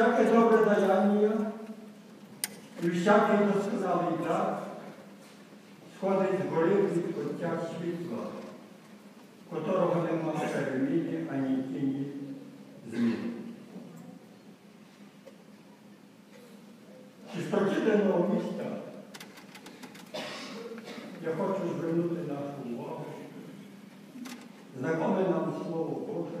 Всяке добре даяння і всякий досконалий дар сходить з гори від Отця світла, котрого нема переміни ані тіні зміни. Із прочитаного міста я хочу звернути нашу увагу, знакоме нам Слово Боже,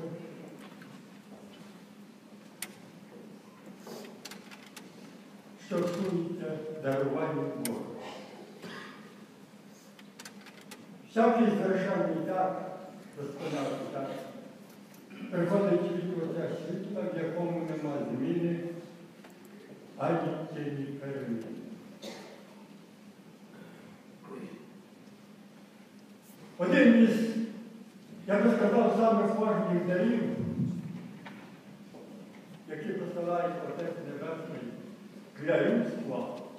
що стосується дарування Бога. Всякий так, досконалий так, приходить від Отця світла, в якому нема зміни, ані тіні переміни. Один із, я би сказав, самих важливих дарів, які посилає Отець Небесний для людства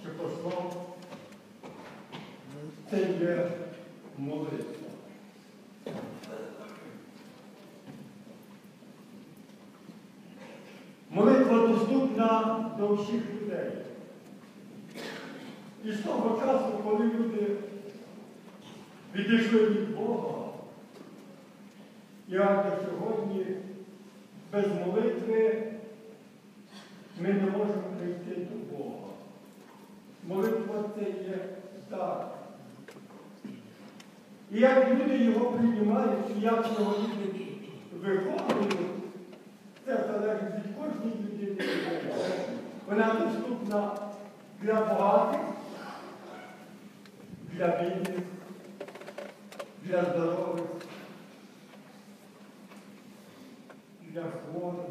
чи послав, це є молитва. Молитва доступна до всіх людей. І з того часу, коли люди відійшли від Бога, аж до сьогодні без молитви ми не можемо прийти до Бога. Молитва це є так. І як люди його приймають, і як його люди виконують, це залежить від кожної людини. Вона доступна для багатих, для бідних, для здорових, для хворих,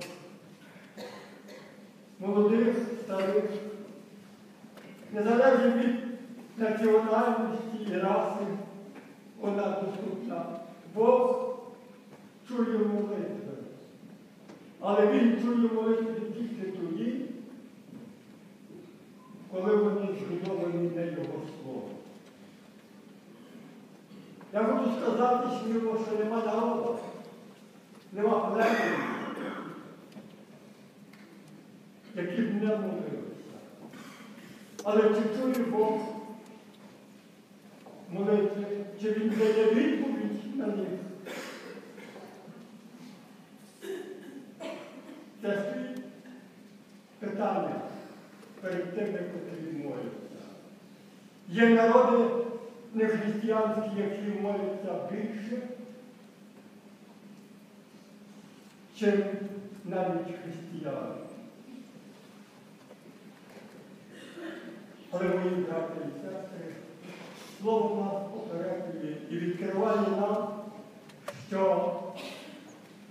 молодих, старих, незалежно від національності і раси, вона доступна. Бог чує молитви. Але Він чує молитви тільки тоді, коли вони збудовані на Його Слово. Я хочу сказати сміло, що нема народу, нема племені, які б не молилися. Але чи чує Бог молитви, чи він дає відповідь на них? Це стоїть питання перед тими, котрі моляться. Є народи нехристиянські, які моляться більше, чим навіть християни. Але мої брати і сестри, слово нас попереджує і відкриває нам, що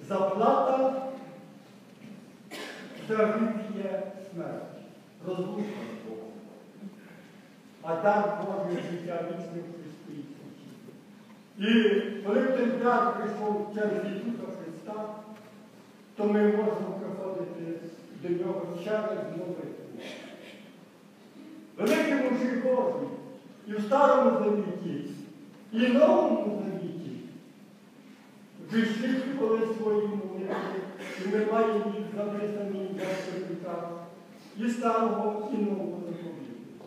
заплата за гріх є смерть, розлука з Богом. А дар Божий життя вічне в Христі. І коли той дар прийшов через Ісуса Христа, то ми можемо приходити до нього через молитву. Великий Божий і в Старому Завіті, і в Новому Завіті висвітлювали свої молитви, і маємо їх записані в Божих і Старого, і Нового Заповіту.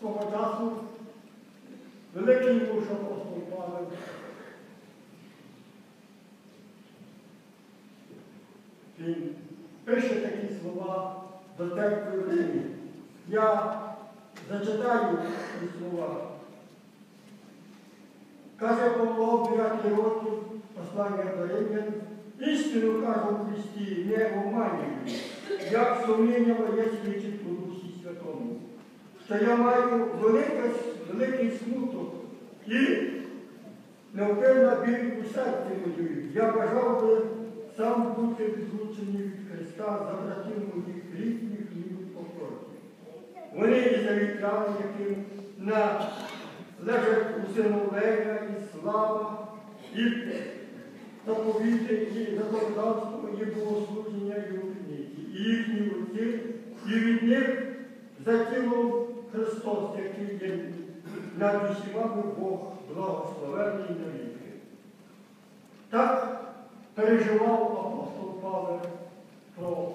Свого часу великий муж апостол Павел він пише такі слова до церкви. Я зачитаю ці слова. Каже Павло в 9 років послання до Римлян, істину кажу в Христі, не обманюю, як сумління моє свідчить у Дусі Святому, що я маю великий, великий смуток і невпинна біль у серці мою. Я бажав би сам бути відлучений від Христа за братів моїх покорки. Вони ізраїльтяни, яким належать усиновлення і слава, і заповіти і законодавство і богослуження і обітниці, і їхні руки, і від них затіло Христос, який є над усіма Бог благословений навіки. Так переживав апостол Павел про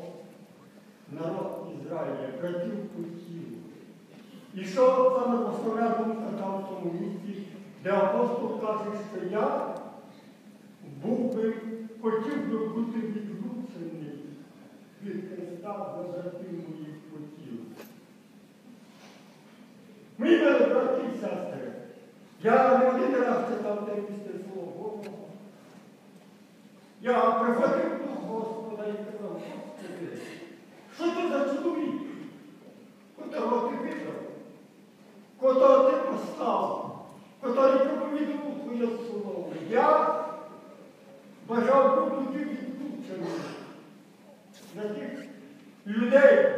народ Ізраїля, братів по тілу. І що саме сказав в тому місці, де апостол каже, що я був би, хотів би бути відлучений від Христа за братів моїх по тілу. Мої брати і сестри, я не один раз читав те місце Слово Бога. Я приходив до Господа і казав, Господи, що це за чоловік, котрого ти вибрав, котрого ти поставив, котрий проповідував твоє слово. Я бажав би бути відлученим за тих людей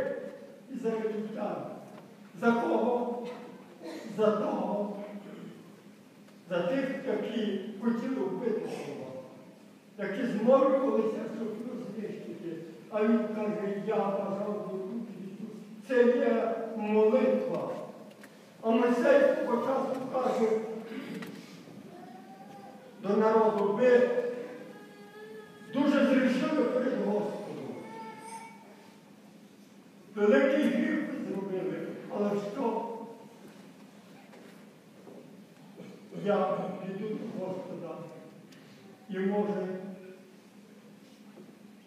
і за життя. За кого? За того, за тих, які хотіли вбити Бога, які змовлювалися, щоб його знищити. А він каже, я бажав би бути Ісус. Це є молитва. А Мойсей почасу каже до народу, ви дуже зрішили перед Господом. Великий гріх зробили, але що? Я піду до Господа і може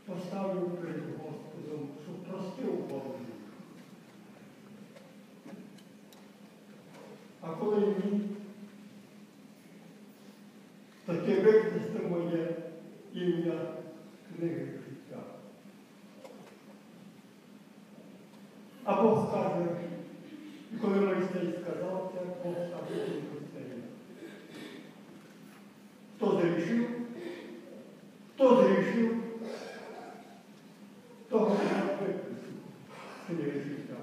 поставлю перед Господом, щоб простив Богу. А коли ні, то ти моє ім'я книги життя. А Бог каже, і коли Мойсей сказав це, Бог каже до Мойсея. Хто зрішив, хто зрішив, того я викресив книги життя.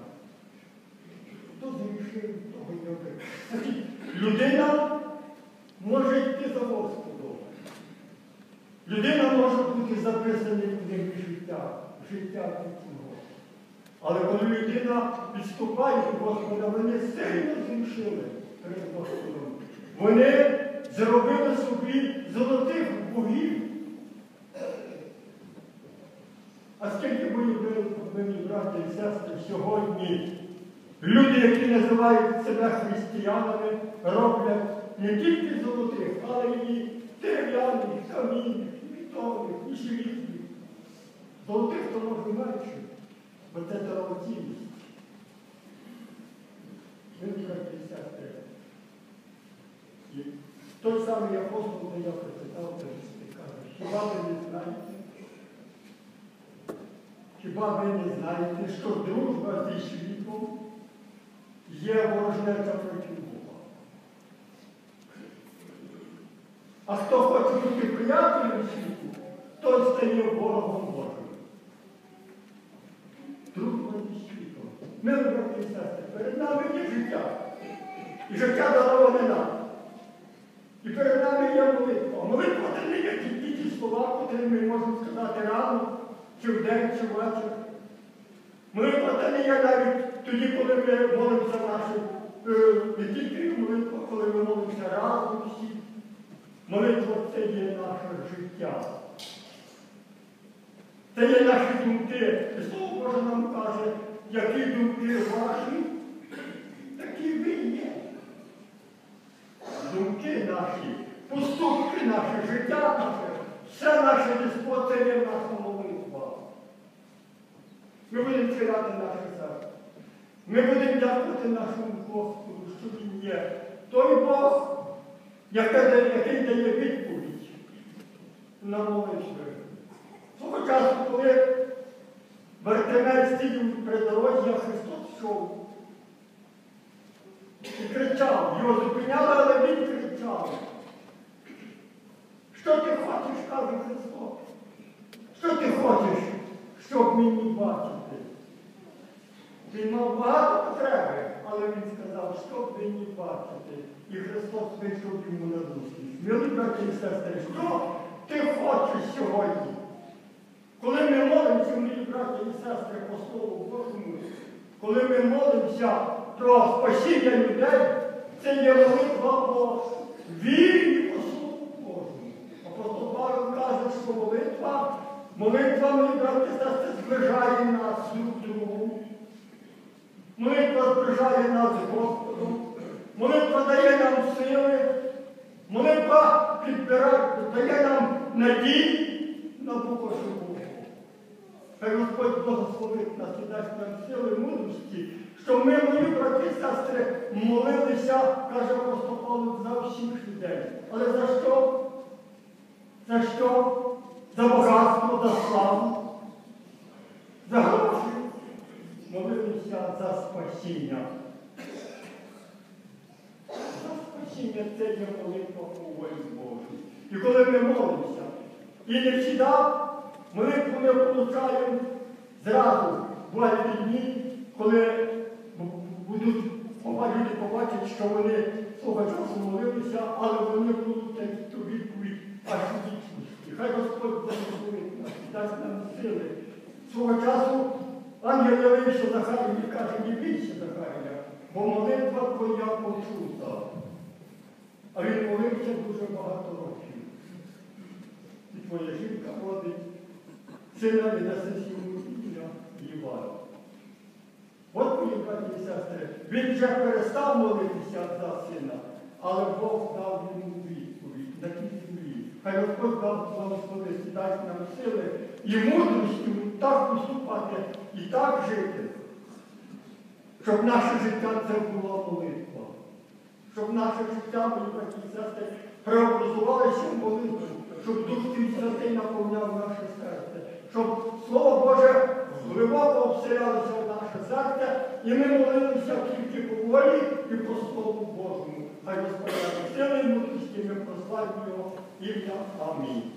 Хто зрішив, того я викресив. Значить, людина може йти за Господом. Людина може бути записана в книги життя, життя вічного. Але коли людина відступає від Господа, вони сильно зрішили перед Господом. Вони зробили собі золотих богів. А скільки мої мені браті і сестри сьогодні люди, які називають себе християнами, роблять не тільки золотих, але і дерев'яних, камінних, бетонних, і желізних. Золотих то може менше, бо це дорогоцінність. Ви браті і сестри. І той самий апостол, де я прочитав, каже, хіба ви не знаєте? Хіба ви не знаєте, що дружба зі світом є ворожнеча проти Бога? А хто хоче бути приятелем світу, той стає ворогом Божим. Дружба зі світом. Ми, брати і сестри, перед нами є життя. І життя дароване нам. І перед нами є молитва. Молитва це не є тільки ті слова, котрі ми можемо сказати рано, чи вдень, чи ввечері. Молитва це не є навіть тоді, коли ми молимося наші, е, не тільки молитва, коли ми молимося разом всі. Молитва це є наше життя. Це є наші думки. І Слово Боже нам каже, які думки ваші, такі ви є думки наші, поступки наші, життя наше, все наше Господь, це є наша молитва. Ми будемо читати наше. Ми будемо дякувати нашому Господу, що Він є. Той Бог, який дає, відповідь на молитви. Того часу, коли Вартимей стів при дорозі, а Христос йшов. І кричав, його зупиняли, але він кричав. Що ти хочеш, каже Христос? Що ти хочеш, щоб мені бачити? Він мав багато потреби, але він сказав, щоб мені бачити. І Христос вийшов йому на зустріч. Милі браті і сестри, що ти хочеш сьогодні. Коли ми молимося, мої браті і сестри, по Слову Божому, коли ми молимося про спасіння людей, це є молитва по вірі по Слову Божому. Апостол Павло каже, що молитва, молитва, мої браті і сестри, зближає нас друг до другу. Молитва зближає нас з Господом. Молитва дає нам сили. Молитва підбирає, дає нам надій на Бога живого. Хай Господь благословить нас і дасть нам сили мудрості, що ми, мої брати і сестри, молилися, каже апостол Павло, за всіх людей. Але за що? За що? За багатство, за славу, за. Молилися за спасіння. За спасіння це є молитва у волі Божій. І коли ми молимося, і не завжди молитву ми получаємо зразу. Бувають дні, коли будуть люди побачать, що вони свого часу молилися, але вони будуть ту відповідь аж у вічності. Хай Господь благословить нас і дасть нам сили. Свого часу ангел явився Захарію і каже, не бійся, Захарія, бо молитва твоя почута. А він молився дуже багато років. І твоя жінка родить сина і даси йому ім'я Іван. От мої браті і сестри, він вже перестав молитися за сина, але Бог дав йому відповідь на тій землі. Хай Господь дав благословити, дасть нам сили і мудрості так поступати і так жити, щоб наше життя це була молитва. Щоб наше життя, мої браті і сестри, преобразувалося в молитву, щоб Дух Твій Святий наповняв наше серце, щоб Слово Боже глибоко обселялося в наше серце, і ми молилися тільки по волі і по Слову Божому. Хай Господь сили і ми прославимо його ім'я. Амінь.